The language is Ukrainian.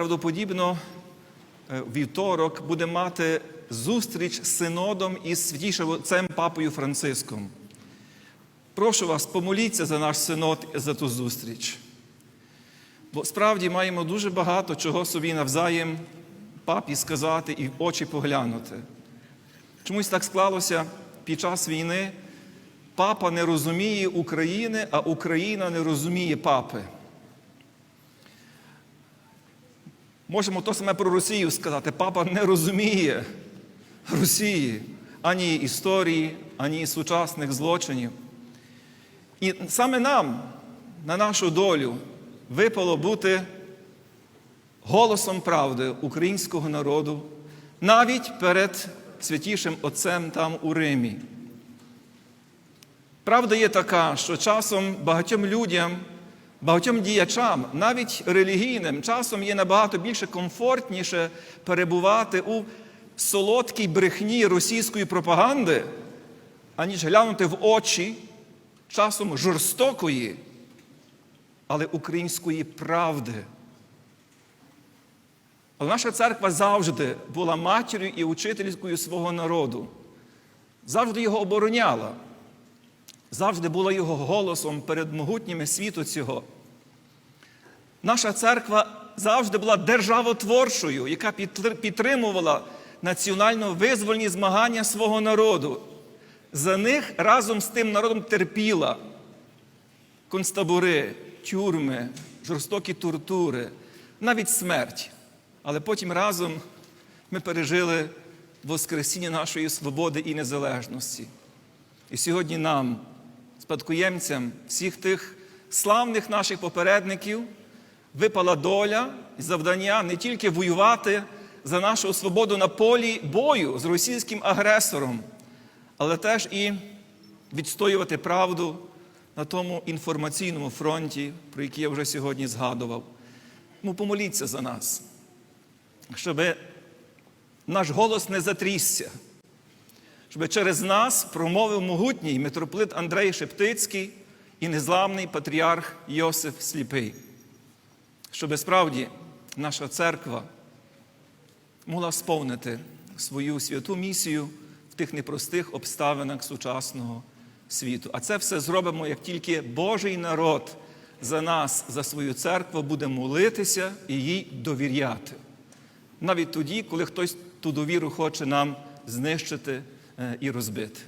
Правдоподібно, е, вівторок буде мати зустріч з синодом із святішим отцем Папою Франциском. Прошу вас, помоліться за наш синод за ту зустріч. Бо справді маємо дуже багато чого собі навзаєм папі сказати і в очі поглянути. Чомусь так склалося під час війни. Папа не розуміє України, а Україна не розуміє папи. Можемо то саме про Росію сказати. Папа не розуміє Росії ані історії, ані сучасних злочинів. І саме нам, на нашу долю, випало бути голосом правди українського народу навіть перед святішим Отцем там у Римі. Правда є така, що часом багатьом людям, багатьом діячам, навіть релігійним, часом є набагато більше комфортніше перебувати у солодкій брехні російської пропаганди, аніж глянути в очі часом жорстокої, але української правди. Але наша церква завжди була матір'ю і учителькою свого народу, завжди його обороняла, завжди була його голосом перед могутніми світу цього. Наша церква завжди була державотворчою, яка підтримувала національно визвольні змагання свого народу. За них разом з тим народом терпіла концтабори, тюрми, жорстокі тортури, навіть смерть. Але потім разом ми пережили Воскресіння нашої свободи і незалежності. І сьогодні нам, спадкоємцям всіх тих славних наших попередників, випала доля і завдання не тільки воювати за нашу свободу на полі бою з російським агресором, але теж і відстоювати правду на тому інформаційному фронті, про який я вже сьогодні згадував. Ну, помоліться за нас, щоб наш голос не затрісся, щоб через нас промовив могутній митрополит Андрей Шептицький і незламний патріарх Йосиф Сліпий, щоб справді наша церква могла сповнити свою святу місію в тих непростих обставинах сучасного світу. А це все зробимо, як тільки Божий народ за нас, за свою церкву буде молитися і їй довіряти. Навіть тоді, коли хтось ту довіру хоче нам знищити і розбити.